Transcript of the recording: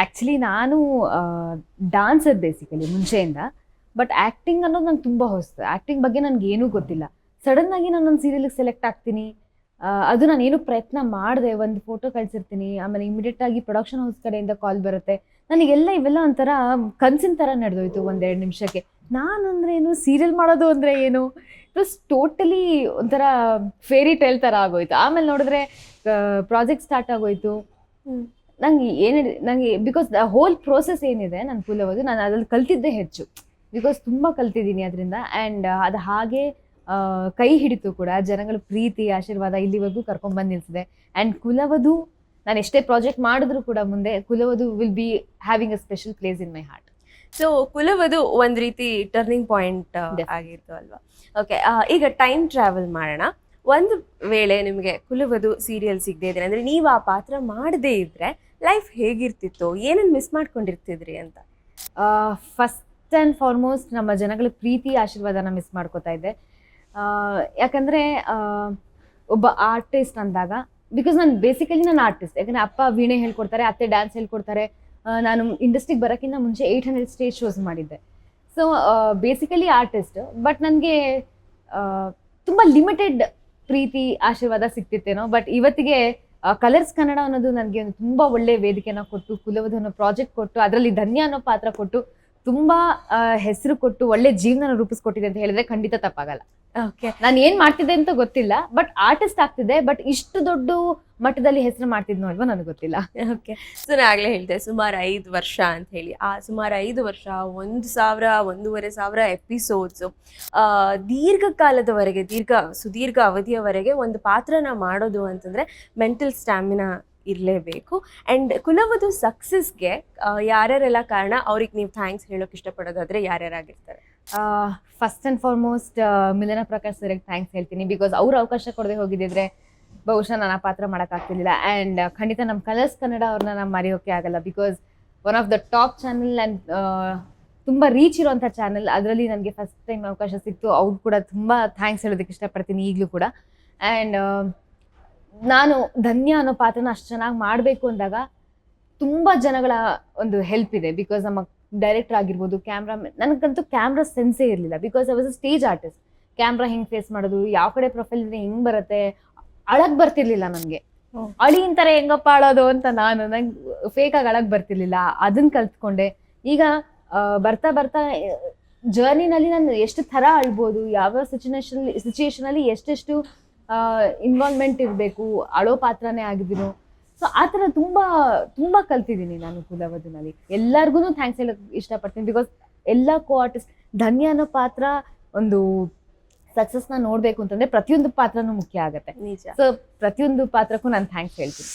Actually ನಾನು dancer basically ಮುಂಚೆಯಿಂದ. But acting ಅನ್ನೋದು ನಂಗೆ ತುಂಬ ಹೊಸ್ತು. ಆ್ಯಕ್ಟಿಂಗ್ ಬಗ್ಗೆ ನನಗೆ ಗೊತ್ತಿಲ್ಲ. ಸಡನ್ ಆಗಿ ನಾನು ಒಂದು ಸೀರಿಯಲ್ಗೆ ಸೆಲೆಕ್ಟ್ ಆಗ್ತೀನಿ. ಅದು ನಾನು ಏನು ಪ್ರಯತ್ನ ಮಾಡಿದೆ. ಒಂದು ಫೋಟೋ ಕಳಿಸಿರ್ತೀನಿ. ಆಮೇಲೆ ಇಮಿಡಿಯೇಟ್ ಆಗಿ ಪ್ರೊಡಕ್ಷನ್ ಹೌಸ್ ಕಡೆಯಿಂದ ಕಾಲ್ ಬರುತ್ತೆ. ನನಗೆಲ್ಲ ಇವೆಲ್ಲ ಒಂಥರ ಕನ್ಸಿನ ಥರ ನಡೆದೋಯ್ತು ಒಂದೆರಡು ನಿಮಿಷಕ್ಕೆ. ನಾನು ಅಂದ್ರೆ ಏನು ಸೀರಿಯಲ್ ಮಾಡೋದು ಅಂದರೆ ಏನು? ವಾಸ್ ಟೋಟಲಿ ಒಂಥರ ಫೇರಿ ಟೇಲ್ ಥರ ಆಗೋಯ್ತು. ಆಮೇಲೆ ನೋಡಿದ್ರೆ ಪ್ರಾಜೆಕ್ಟ್ ಸ್ಟಾರ್ಟ್ ಆಗೋಯ್ತು. ನಂಗೆ ಏನು ನನಗೆ ಬಿಕಾಸ್ ದ ಹೋಲ್ ಪ್ರೋಸೆಸ್ ಏನಿದೆ ನನ್ನ ಕುಲವದು ನಾನು ಅದ್ರಲ್ಲಿ ಕಲ್ತಿದ್ದೆ ಹೆಚ್ಚು. ಬಿಕಾಸ್ ತುಂಬ ಕಲ್ತಿದ್ದೀನಿ ಅದರಿಂದ. ಆ್ಯಂಡ್ ಅದು ಹಾಗೆ ಕೈ ಹಿಡಿತು ಕೂಡ ಜನಗಳ ಪ್ರೀತಿ ಆಶೀರ್ವಾದ ಇಲ್ಲಿವರೆಗೂ ಕರ್ಕೊಂಡ್ಬಂದು ನಿಲ್ಸಿದೆ. ಆ್ಯಂಡ್ ಕುಲವಧು ನಾನು ಎಷ್ಟೇ ಪ್ರಾಜೆಕ್ಟ್ ಮಾಡಿದ್ರು ಕೂಡ ಮುಂದೆ Kulavadhu will be having a special place in my heart so Kulavadhu ಒಂದು ರೀತಿ ಟರ್ನಿಂಗ್ ಪಾಯಿಂಟ್ ಆಗಿತ್ತು ಅಲ್ವಾ? ಓಕೆ ಈಗ ಟೈಮ್ ಟ್ರಾವೆಲ್ ಮಾಡೋಣ. ಒಂದು ವೇಳೆ ನಿಮಗೆ ಕುಲವದು ಸೀರಿಯಲ್ ಸಿಗದೆ ಇದ್ರೆ, ಅಂದರೆ ನೀವು ಆ ಪಾತ್ರ ಮಾಡದೇ ಇದ್ದರೆ ಲೈಫ್ ಹೇಗಿರ್ತಿತ್ತು? ಏನನ್ನು ಮಿಸ್ ಮಾಡ್ಕೊಂಡಿರ್ತಿದ್ರಿ ಅಂತ? ಫಸ್ಟ್ ಆ್ಯಂಡ್ ಫಾರ್ಮೋಸ್ಟ್ ನಮ್ಮ ಜನಗಳ ಪ್ರೀತಿ ಆಶೀರ್ವಾದನ ಮಿಸ್ ಮಾಡ್ಕೋತಾ ಇದ್ದೆ. ಯಾಕಂದರೆ ಒಬ್ಬ ಆರ್ಟಿಸ್ಟ್ ಅಂದಾಗ ಬಿಕಾಸ್ ನಾನು ಬೇಸಿಕಲಿ ನಾನು ಆರ್ಟಿಸ್ಟ್ ಯಾಕಂದರೆ ಅಪ್ಪ ವೀಣೆ ಹೇಳ್ಕೊಡ್ತಾರೆ, ಅತ್ತೆ ಡ್ಯಾನ್ಸ್ ಹೇಳ್ಕೊಡ್ತಾರೆ. ನಾನು ಇಂಡಸ್ಟ್ರಿಗೆ ಬರೋಕ್ಕಿಂತ ಮುಂಚೆ ಏಯ್ಟ್ ಹಂಡ್ರೆಡ್ ಸ್ಟೇಜ್ ಶೋಸ್ ಮಾಡಿದ್ದೆ. ಸೊ ಬೇಸಿಕಲಿ ಆರ್ಟಿಸ್ಟ್ ಬಟ್ ನನಗೆ ತುಂಬ ಲಿಮಿಟೆಡ್ ಪ್ರೀತಿ, ಆಶೀರ್ವಾದ ಸಿಗ್ತಿತ್ತೇನೋ ಬಟ್ ಇವತ್ತಿಗೆ ಕಲರ್ಸ್ ಕನ್ನಡ ಅನ್ನೋದು ನನಗೆ ಒಂದು ತುಂಬ ಒಳ್ಳೆ ವೇದಿಕೆನ ಕೊಟ್ಟು ಕುಲವಧನ ಪ್ರಾಜೆಕ್ಟ್ ಕೊಟ್ಟು, ಅದರಲ್ಲಿ ಧನ್ಯ ಅನ್ನೋ ಪಾತ್ರ ಕೊಟ್ಟು ತುಂಬ ಹೆಸರು ಕೊಟ್ಟು ಒಳ್ಳೆ ಜೀವನ ರೂಪಿಸ್ಕೊಟ್ಟಿದೆ ಅಂತ ಹೇಳಿದ್ರೆ ಖಂಡಿತ ತಪ್ಪಾಗಲ್ಲ. ಓಕೆ ನಾನು ಏನ್ ಮಾಡ್ತಿದ್ದೆ ಅಂತ ಗೊತ್ತಿಲ್ಲ ಬಟ್ ಆರ್ಟಿಸ್ಟ್ ಆಗ್ತಿದೆ ಬಟ್ ಇಷ್ಟು ದೊಡ್ಡ ಮಟ್ಟದಲ್ಲಿ ಹೆಸರು ಮಾಡ್ತಿದ್ನೋ ಅಲ್ವಾ ನನಗೆ ಗೊತ್ತಿಲ್ಲ. ಓಕೆ ಸೊ ನಾನು ಆಗ್ಲೇ ಹೇಳಿದೆ ಸುಮಾರು ಐದು ವರ್ಷ ಅಂತ ಹೇಳಿ. ಆ ಸುಮಾರು ಐದು ವರ್ಷ ಒಂದು ಸಾವಿರ ಒಂದೂವರೆ ಸಾವಿರ ಎಪಿಸೋಡ್ಸು ದೀರ್ಘಕಾಲದವರೆಗೆ ದೀರ್ಘ ಸುದೀರ್ಘ ಅವಧಿಯವರೆಗೆ ಒಂದು ಪಾತ್ರನ ಮಾಡೋದು ಅಂತಂದ್ರೆ ಮೆಂಟಲ್ ಸ್ಟ್ಯಾಮಿನಾ ಇರಲೇಬೇಕು. ಆ್ಯಂಡ್ ಕುಲವದು ಸಕ್ಸಸ್ಗೆ ಯಾರ್ಯಾರೆಲ್ಲ ಕಾರಣ? ಅವ್ರಿಗೆ ನೀವು ಥ್ಯಾಂಕ್ಸ್ ಹೇಳೋಕೆ ಇಷ್ಟಪಡೋದಾದ್ರೆ ಯಾರ್ಯಾರಾಗಿರ್ತಾರೆ? First and foremost Milana Prakash ಸರ್ಗೆ ಥ್ಯಾಂಕ್ಸ್ ಹೇಳ್ತೀನಿ. ಬಿಕಾಸ್ ಅವ್ರು ಅವಕಾಶ ಕೊಡದೆ ಹೋಗಿದ್ದಿದ್ರೆ ಬಹುಶಃ ನಾನು ಆ ಪಾತ್ರ ಮಾಡೋಕ್ಕಾಗ್ತಿರ್ಲಿಲ್ಲ. ಆ್ಯಂಡ್ ಖಂಡಿತ ನಮ್ಮ ಕಲರ್ಸ್ ಕನ್ನಡ ಅವ್ರನ್ನ ನಾವು ಮರೆಯೋಕ್ಕೆ ಆಗಲ್ಲ. Because one of the top channel and ತುಂಬ ರೀಚ್ ಇರುವಂಥ ಚಾನಲ್ ಅದರಲ್ಲಿ ನನಗೆ ಫಸ್ಟ್ ಟೈಮ್ ಅವಕಾಶ ಸಿಕ್ತು. ಅವ್ರು ಕೂಡ ತುಂಬ ಥ್ಯಾಂಕ್ಸ್ ಹೇಳೋದಕ್ಕೆ ಇಷ್ಟಪಡ್ತೀನಿ ಈಗಲೂ ಕೂಡ. ಆ್ಯಂಡ್ ನಾನು ಧನ್ಯ ಅನ್ನೋ ಪಾತ್ರನ ಅಷ್ಟು ಚೆನ್ನಾಗಿ ಮಾಡಬೇಕು ಅಂದಾಗ ತುಂಬ ಜನಗಳ ಒಂದು ಹೆಲ್ಪ್ ಇದೆ. ಬಿಕಾಸ್ ನಮ್ಮ ಡೈರೆಕ್ಟರ್ ಆಗಿರ್ಬೋದು ಕ್ಯಾಮ್ರಾ ನನಗಂತೂ ಕ್ಯಾಮ್ರಾ ಸೆನ್ಸೇ ಇರಲಿಲ್ಲ. Because I was a stage artist camera ಹೆಂಗೆ ಫೇಸ್ ಮಾಡೋದು ಯಾವ ಕಡೆ ಪ್ರೊಫೈಲ್ ಇದೆ ಹೆಂಗೆ ಬರುತ್ತೆ ಅಳಗ್ ಬರ್ತಿರ್ಲಿಲ್ಲ ನನಗೆ. ಅಳಿ ಹೆಂಗಪ್ಪ ಅಳೋದು ಅಂತ ನಾನು ನಂಗೆ ಫೇಕ್ ಆಗಿ ಅಳಗ್ ಬರ್ತಿರ್ಲಿಲ್ಲ. ಅದನ್ನ ಕಲ್ತ್ಕೊಂಡೆ. ಈಗ ಬರ್ತಾ ಬರ್ತಾ ಜರ್ನಿನಲ್ಲಿ ನಾನು ಎಷ್ಟು ಥರ ಅಳ್ಬೋದು ಯಾವ ಸಿಚುನೇಷನ್ ಸಿಚುಯೇಷನ್ ಅಲ್ಲಿ ಎಷ್ಟೆಷ್ಟು ಇನ್ವಾಲ್ವ್ಮೆಂಟ್ ಇರಬೇಕು ಅಳೋ ಪಾತ್ರನೇ ಆಗಿದ್ದೀನೋ ಸೊ ಆ ಥರ ತುಂಬ ತುಂಬ ಕಲ್ತಿದ್ದೀನಿ ನಾನು ಕುಲವಧುನಲ್ಲಿ. ಎಲ್ಲರಿಗೂ ಥ್ಯಾಂಕ್ಸ್ ಹೇಳಕ್ ಇಷ್ಟಪಡ್ತೀನಿ ಬಿಕಾಸ್ ಎಲ್ಲ ಕೋ ಆರ್ಟಿಸ್ಟ್ ಧನ್ಯ ಅನ್ನೋ ಪಾತ್ರ ಒಂದು ಸಕ್ಸಸ್ನ ನೋಡಬೇಕು ಅಂತಂದ್ರೆ ಪ್ರತಿಯೊಂದು ಪಾತ್ರನೂ ಮುಖ್ಯ ಆಗುತ್ತೆ. ಸೊ ಪ್ರತಿಯೊಂದು ಪಾತ್ರಕ್ಕೂ ನಾನು ಥ್ಯಾಂಕ್ಸ್ ಹೇಳ್ತೀನಿ.